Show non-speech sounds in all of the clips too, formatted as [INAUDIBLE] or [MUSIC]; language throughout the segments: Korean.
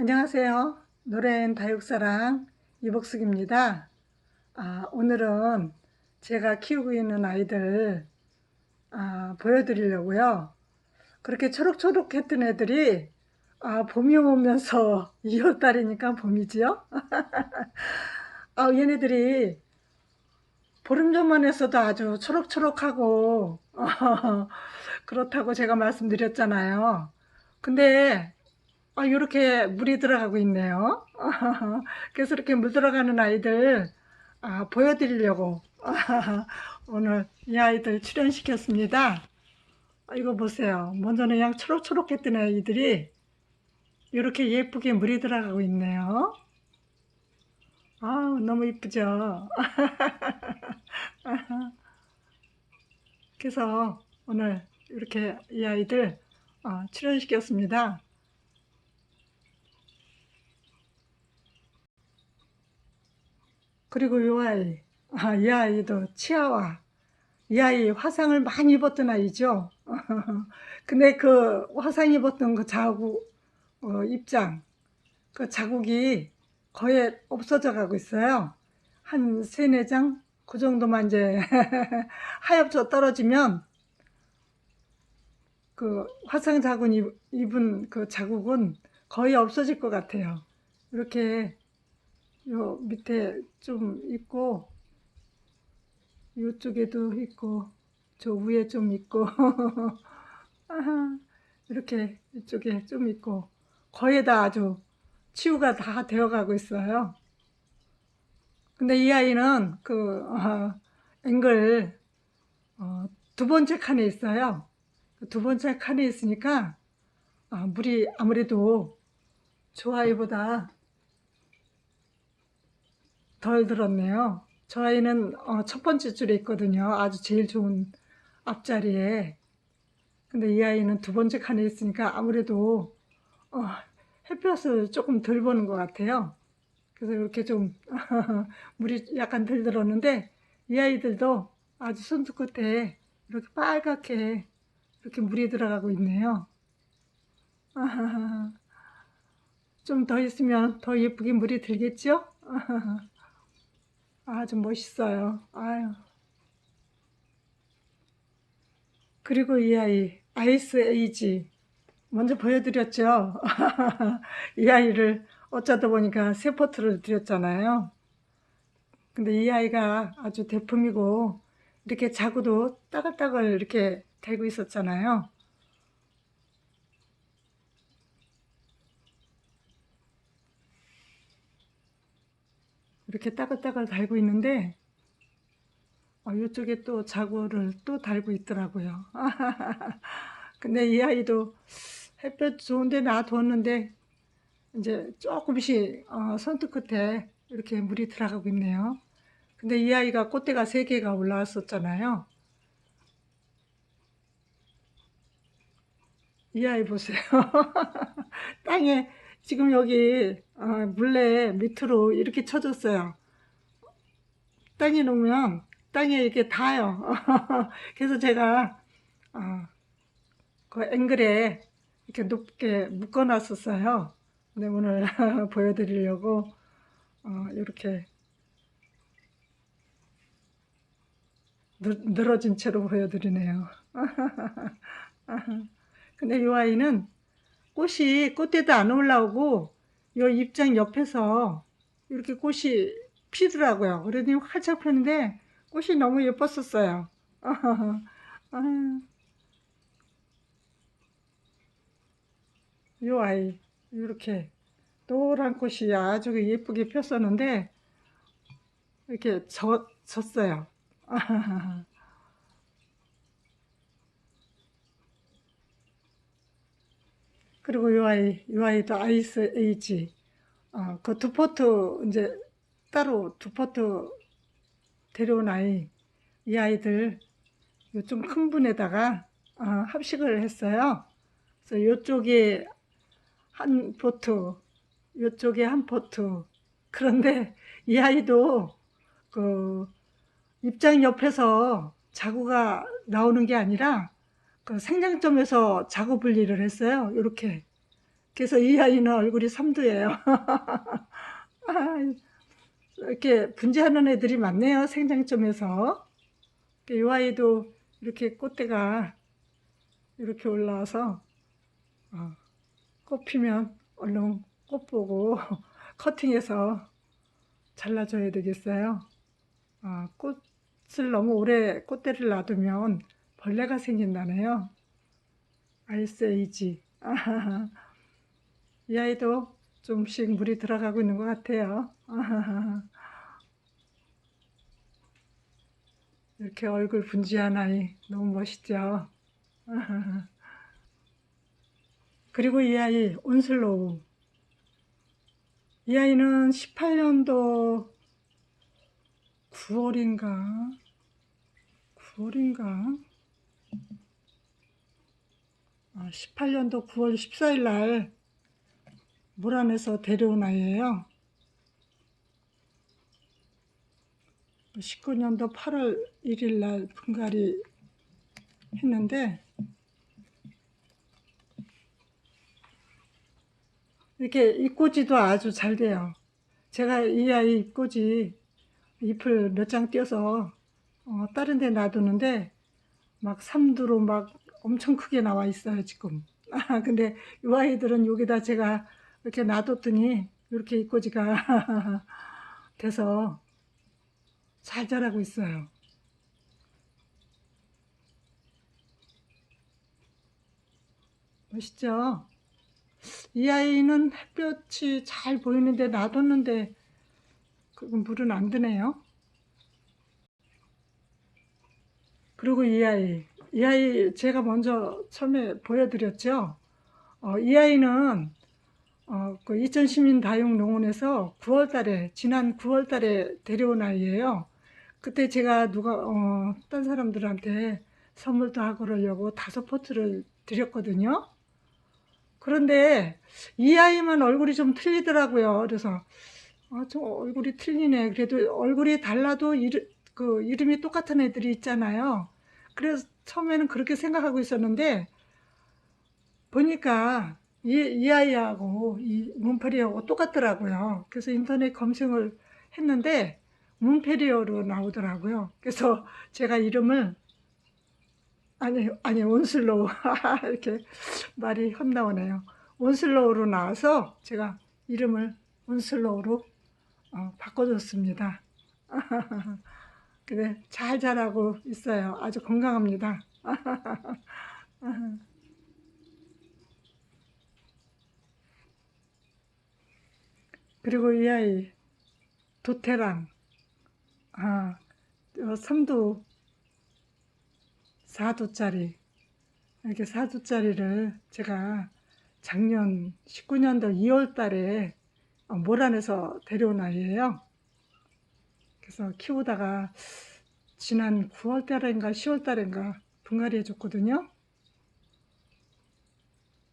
안녕하세요. 노래엔 다육사랑 이복숙입니다. 아, 오늘은 제가 키우고 있는 아이들 아, 보여드리려고요. 그렇게 초록초록 했던 애들이 아, 봄이 오면서 [LAUGHS] 2월달이니까 봄이지요. [LAUGHS] 아, 얘네들이 보름 전만 해서도 아주 초록초록하고 [LAUGHS] 그렇다고 제가 말씀드렸잖아요. 근데 아, 이렇게 물이 들어가고 있네요. [LAUGHS] 그래서 이렇게 물 들어가는 아이들 아, 보여드리려고 [LAUGHS] 오늘 이 아이들 출연시켰습니다. 아, 이거 보세요. 먼저는 그냥 초록초록했던 아이들이 이렇게 예쁘게 물이 들어가고 있네요. 아 너무 이쁘죠? [LAUGHS] 그래서 오늘 이렇게 이 아이들 어, 출연시켰습니다. 그리고 이 아이, 아, 이 아이도 치아와 이 아이 화상을 많이 입었던 아이죠. [LAUGHS] 근데 그 화상 입었던 그 자국 어, 입장 그 자국이 거의 없어져 가고 있어요. 한 세네 장 그 정도만 이제 [LAUGHS] 하엽져 떨어지면 그 화상 자국 입은 그 자국은 거의 없어질 것 같아요. 이렇게 요 밑에 좀 있고 요쪽에도 있고 저 위에 좀 있고 [LAUGHS] 이렇게 이쪽에 좀 있고 거의 다 아주 치유가 다 되어 가고 있어요. 근데 이 아이는 그 어, 앵글 어, 두 번째 칸에 있어요. 그두 번째 칸에 있으니까 아, 물이 아무래도 저 아이보다 덜 들었네요. 저 아이는 어, 첫 번째 줄에 있거든요. 아주 제일 좋은 앞자리에. 근데 이 아이는 두 번째 칸에 있으니까 아무래도 어, 햇볕을 조금 덜 보는 것 같아요. 그래서 이렇게 좀 [LAUGHS] 물이 약간 덜 들었는데 이 아이들도 아주 손톱 끝에 이렇게 빨갛게 이렇게 물이 들어가고 있네요. [LAUGHS] 좀 더 있으면 더 예쁘게 물이 들겠죠? [LAUGHS] 아주 멋있어요. 아유. 그리고 이 아이, 아이스 에이지. 먼저 보여드렸죠? [LAUGHS] 이 아이를 어쩌다 보니까 세 포트를 드렸잖아요. 근데 이 아이가 아주 대품이고, 이렇게 자구도 따글따글 이렇게 달고 있었잖아요. 이렇게 따글따글 달고 있는데 어, 이쪽에 또 자구를 또 달고 있더라고요. [LAUGHS] 근데 이 아이도 햇볕 좋은데 놔뒀는데 이제 조금씩 어, 손톱 끝에 이렇게 물이 들어가고 있네요. 근데 이 아이가 꽃대가 세 개가 올라왔었잖아요. 이 아이 보세요. [LAUGHS] 땅에 지금 여기 어, 물레 밑으로 이렇게 쳐줬어요. 땅에 놓으면 땅에 이렇게 닿아요. [LAUGHS] 그래서 제가 어, 그 앵글에 이렇게 높게 묶어 놨었어요. 근데 오늘 [LAUGHS] 보여드리려고 어, 이렇게 늘- 늘어진 채로 보여드리네요. [LAUGHS] 근데 이 아이는 꽃이 꽃대도 안 올라오고 요 입장 옆에서 이렇게 꽃이 피더라고요. 그러더니 활짝 폈는데 꽃이 너무 예뻤었어요. [LAUGHS] 요 아이 이렇게 노란 꽃이 아주 예쁘게 폈었는데 이렇게 젖, 졌어요. [LAUGHS] 그리고 요 아이, 요 아이도 아이스 에이지. 어, 그 두 포트, 이제 따로 두 포트 데려온 아이, 이 아이들 좀큰 분에다가 어, 합식을 했어요. 그래서 요쪽에 한 포트, 요쪽에 한 포트. 그런데 이 아이도 그 입장 옆에서 자구가 나오는 게 아니라 그 생장점에서 작업 분리를 했어요. 이렇게 그래서 이 아이는 얼굴이 삼두예요. [LAUGHS] 이렇게 분재하는 애들이 많네요. 생장점에서. 이 아이도 이렇게 꽃대가 이렇게 올라와서 어, 꽃 피면 얼른 꽃 보고 [LAUGHS] 커팅해서 잘라줘야 되겠어요. 아, 꽃을 너무 오래 꽃대를 놔두면 벌레가 생긴다네요. 아이스에이지. 아하하. 이 아이도 좀씩 물이 들어가고 있는 것 같아요. 아하하. 이렇게 얼굴 분지한 아이 너무 멋있죠. 아하하. 그리고 이 아이 온슬로우. 이 아이는 18년도 9월인가 9월인가 아, 18년도 9월 14일 날물 안에서 데려온 아이예요. 19년도 8월 1일 날 분갈이 했는데 이렇게 잎꽂이도 아주 잘 돼요. 제가 이 아이 잎꽂이 잎을 몇 장 띄어서 어, 다른 데 놔두는데 막 삼두로 막 엄청 크게 나와 있어요 지금. [LAUGHS] 아, 근데 이 아이들은 여기다 제가 이렇게 놔뒀더니 이렇게 잎꽂이가 [LAUGHS] 돼서 잘 자라고 있어요. 멋있죠? 이 아이는 햇볕이 잘 보이는데 놔뒀는데 그 물은 안 드네요. 그리고 이 아이, 이 아이 제가 먼저 처음에 보여드렸죠. 어, 이 아이는 어, 그 이천시민 다육농원에서 9월달에 지난 9월달에 데려온 아이예요. 그때 제가 누가 어, 딴 사람들한테 선물도 하고 그러려고 다섯 포트를 드렸거든요. 그런데 이 아이만 얼굴이 좀 틀리더라고요. 그래서 아, 저 얼굴이 틀리네. 그래도 얼굴이 달라도 이르, 그 이름이 똑같은 애들이 있잖아요. 그래서 처음에는 그렇게 생각하고 있었는데 보니까 이, 이 아이하고 이 문페리어하고 똑같더라고요. 그래서 인터넷 검색을 했는데 문페리어로 나오더라고요. 그래서 제가 이름을 아니 아니 온슬로우 [LAUGHS] 이렇게 말이 헛나오네요. 온슬로우로 나와서 제가 이름을 온슬로우로 어, 바꿔줬습니다. [LAUGHS] 그래 잘 자라고 있어요. 아주 건강합니다. [LAUGHS] 그리고 이 아이 도태랑 아, 어, 삼두 4두짜리 이렇게 4두짜리를 제가 작년 19년도 2월 달에 어, 모란에서 데려온 아이예요. 그래서 키우다가 지난 9월 달인가 10월 달인가 분갈이 해줬거든요.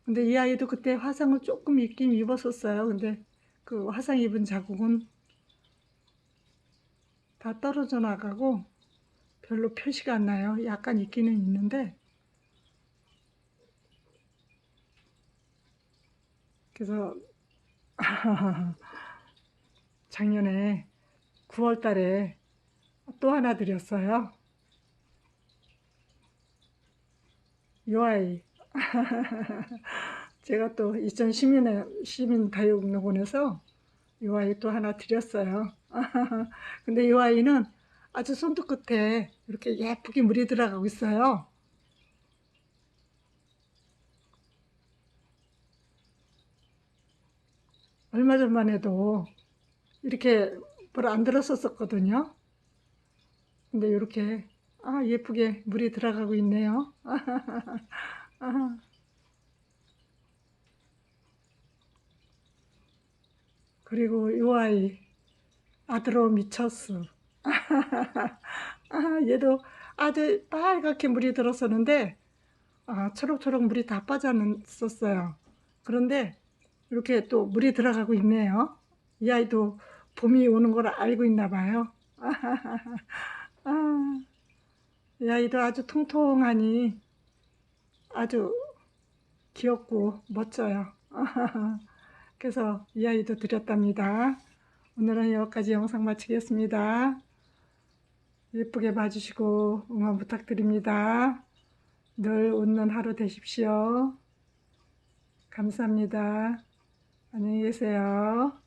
근데 이 아이도 그때 화상을 조금 입긴 입었었어요. 근데 그 화상 입은 자국은 다 떨어져 나가고 별로 표시가 안 나요. 약간 있기는 있는데 그래서 [LAUGHS] 작년에 9월 달에 또 하나 드렸어요. 요 아이. [LAUGHS] 제가 또 이천 시민의 시민 다육농원에서 이 아이 또 하나 드렸어요. [LAUGHS] 근데 이 아이는 아주 손톱 끝에 이렇게 예쁘게 물이 들어가고 있어요. 얼마 전만 해도 이렇게 물안 들었었거든요. 근데 이렇게 아 예쁘게 물이 들어가고 있네요. [LAUGHS] 그리고 이 아이 아드로 미쳤어. [LAUGHS] 아, 얘도 아주 빨갛게 물이 들었었는데 아, 초록초록 물이 다 빠졌었어요. 그런데 이렇게 또 물이 들어가고 있네요. 이 아이도 봄이 오는 걸 알고 있나 봐요. [LAUGHS] 아, 이 아이도 아주 통통하니 아주 귀엽고 멋져요. [LAUGHS] 그래서 이 아이도 드렸답니다. 오늘은 여기까지 영상 마치겠습니다. 예쁘게 봐주시고 응원 부탁드립니다. 늘 웃는 하루 되십시오. 감사합니다. 안녕히 계세요.